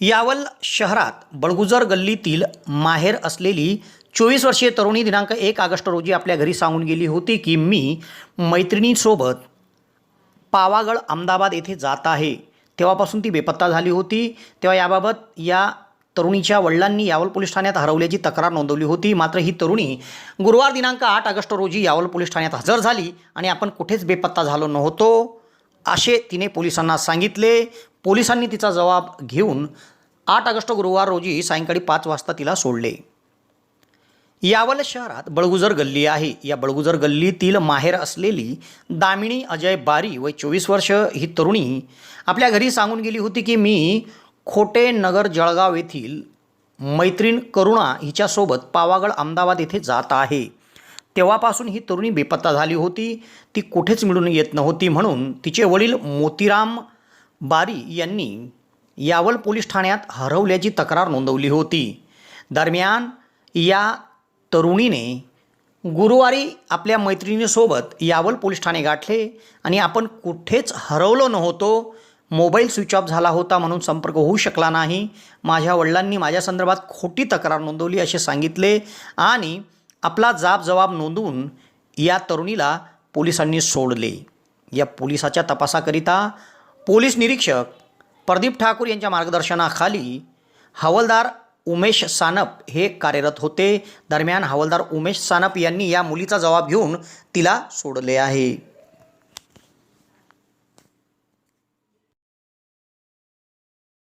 यावल शहरात बळगुजर गल्लीतील माहेर असलेली चोवीस वर्षीय तरुणी दिनांक एक ऑगस्ट रोजी आपल्या घरी सांगून गेली होती की मी मैत्रिणीसोबत पावागड अहमदाबाद येथे जात आहे. तेव्हापासून ती बेपत्ता झाली होती. तेव्हा याबाबत या तरुणीच्या वडिलांनी यावल पोलीस ठाण्यात हरवल्याची तक्रार नोंदवली होती. मात्र ही तरुणी गुरुवार दिनांक आठ ऑगस्ट रोजी यावल पोलीस ठाण्यात हजर झाली आणि आपण कुठेच बेपत्ता झालो नव्हतो असे तिने पोलिसांना सांगितले. पोलिसांनी तिचा जबाब घेऊन आठ ऑगस्ट गुरुवार रोजी सायंकाळी पाच वाजता तिला सोडले. यावल शहरात बळगुजर गल्ली आहे. या बळगुजर गल्लीतील माहेर असलेली दामिनी अजय बारी वय चोवीस वर्ष ही तरुणी आपल्या घरी सांगून गेली होती की मी खोटे नगर जळगाव येथील मैत्रीण करुणा हिच्यासोबत पावागड अहमदाबाद येथे जात आहे. तेव्हापासून ही तरुणी बेपत्ता झाली होती. ती कुठेच मिळून येत नव्हती म्हणून तिचे वडील मोतीराम बारी यांनी यावल पोलीस ठाण्यात हरवल्याची तक्रार नोंदवली होती. दरम्यान या तरुणीने गुरुवारी आपल्या मैत्रिणीसोबत यावल पोलीस ठाणे गाठले आणि आपण कुठेच हरवलो नव्हतो मोबाईल स्विच ऑफ झाला होता म्हणून संपर्क होऊ शकला नाही. माझ्या वडिलांनी माझ्या संदर्भात खोटी तक्रार नोंदवली असे सांगितले आणि आपला जाब जबाब नोंदवून या तरुणीला पोलिसांनी सोडले. या पोलिसाच्या तपासाकरिता पोलीस निरीक्षक प्रदीप ठाकूर यांच्या मार्गदर्शनाखाली हवालदार उमेश सानप हे कार्यरत होते. दरम्यान हवालदार उमेश सानप यांनी या मुलीचा जबाब घेऊन तिला सोडले आहे.